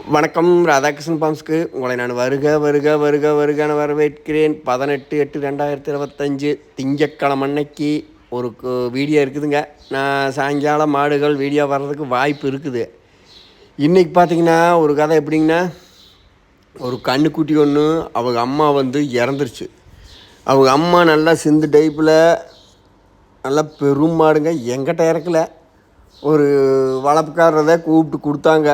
வணக்கம் ராதாகிருஷ்ணன் பாம்ஸ்க்கு. உங்களை நான் வருக வருக வருக வருகன வரவேற்கிறேன். பதினெட்டு எட்டு ரெண்டாயிரத்தி இருபத்தஞ்சு திங்கக்கிழமை அன்னைக்கு ஒரு வீடியோ இருக்குதுங்க. நான் சாயங்காலம் மாடுகள் வீடியோ வர்றதுக்கு வாய்ப்பு இருக்குது. இன்றைக்கி பார்த்தீங்கன்னா ஒரு கதை எப்படிங்கன்னா ஒரு கண்ணுக்குட்டி ஒன்று அவங்க அம்மா வந்து இறந்துருச்சு. அவங்க அம்மா நல்லா சிந்து டைப்பில் நல்லா பெரும் மாடுங்க. எங்கிட்ட இறக்கல. ஒரு வளர்ப்புக்காரரை கூப்பிட்டு கொடுத்தாங்க.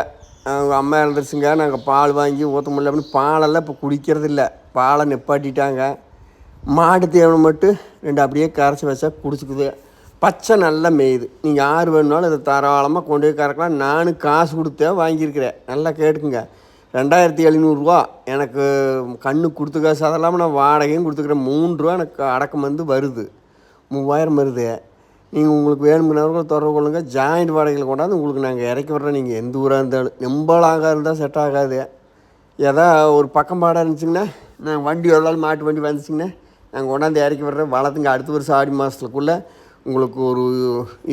அவங்க அம்மா இறந்துருச்சுங்க நாங்கள் பால் வாங்கி ஊற்ற முடியல அப்படின்னு பாலெல்லாம் இப்போ குடிக்கிறது இல்லை பாலை நிப்பாட்டிட்டாங்க. மாடு தேவனை மட்டும் ரெண்டு அப்படியே கரைச்சி வச்சா குடிச்சிக்குது. பச்சை நல்லா மேயுது. நீங்கள் யார் வேணுனாலும் இதை தாராளமாக கொண்டு போய் கறக்கலாம். நானும் காசு கொடுத்தே வாங்கியிருக்கிறேன். நல்லா கேட்டுக்குங்க. ரெண்டாயிரத்தி எழுநூறுவா எனக்கு கண்ணு கொடுத்து காசு. அதெல்லாமல் நான் வாடகையும் கொடுத்துக்கிறேன். மூணு ரூபா எனக்கு அடக்கம் வந்து வருது. மூவாயிரம் வருது. நீங்கள் உங்களுக்கு வேணுங்கிறவர்கள் தொடர்பு கொள்ளுங்க. ஜாயிண்ட் வாடகையில் கொண்டாந்து உங்களுக்கு நாங்கள் இறக்கி விட்றோம். நீங்கள் எந்த ஊராக இருந்தாலும். நம்பளாக இருந்தால் செட் ஆகாது. எதா ஒரு பக்கம் பாடாக இருந்துச்சுங்கன்னா நாங்கள் வண்டி எவ்வளோ மாட்டு வண்டி வந்துச்சிங்கன்னா நாங்கள் கொண்டாந்து இறக்கி விட்றோம். வளர்த்துங்க அடுத்த வருஷம் ஆடி மாதத்துக்குள்ளே உங்களுக்கு ஒரு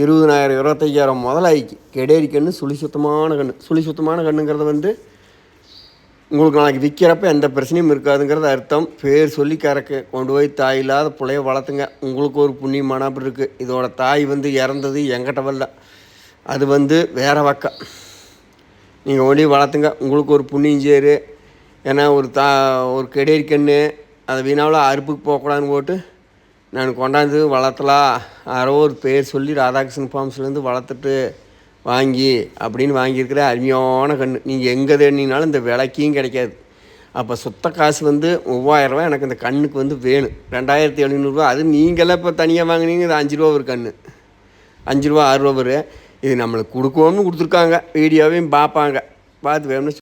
இருபதனாயிரம் இருபத்தையாயிரம் முதலாயிக்கு கெடேரி கன்று சுழி சுத்தமான கன்று சுழி சுத்தமான கன்றுங்கிறது வந்து உங்களுக்கு நாளைக்கு விற்கிறப்ப எந்த பிரச்சனையும் இருக்காதுங்கிறது அர்த்தம். பேர் சொல்லி கறக்கு. கொண்டு போய் தாய் இல்லாத பிள்ளைய வளர்த்துங்க. உங்களுக்கு ஒரு புண்ணியமான அப்படி இருக்குது இதோட தாய் வந்து இறந்தது எங்கிட்ட வரல. அது வந்து வேற பக்கம். நீங்கள் ஒளி வளர்த்துங்க. உங்களுக்கு ஒரு புண்ணியம் சேரு. ஏன்னா ஒரு தா ஒரு கெடேரி கன்று அதை வீணாவில் அறுப்புக்கு போகக்கூடாதுன்னு போட்டு நான் கொண்டாந்து வளர்த்தலாம் யாரோ ஒரு பேர் சொல்லி ராதாகிருஷ்ணன் ஃபார்ம்ஸ்லேருந்து வளர்த்துட்டு வாங்கி அப்படின்னு வாங்கியிருக்கிற அருமையான கன்று நீங்கள் எங்கே தேடினாலும் இந்த விலைக்கும் கிடைக்காது. அப்போ சுத்த காசு வந்து மூவாயிரரூவா எனக்கு இந்த கண்ணுக்கு வந்து வேணும். ரெண்டாயிரத்தி எழுநூறுவா அது நீங்களாம் இப்போ தனியாக வாங்குனீங்க இது அஞ்சு ரூபா ஒரு கன்று அஞ்சு ரூபா ஆறு ரூபா வரும் இது நம்மளுக்கு கொடுக்கோன்னு கொடுத்துருக்காங்க. வீடியோவையும் பார்ப்பாங்க பார்த்து வேணும்னு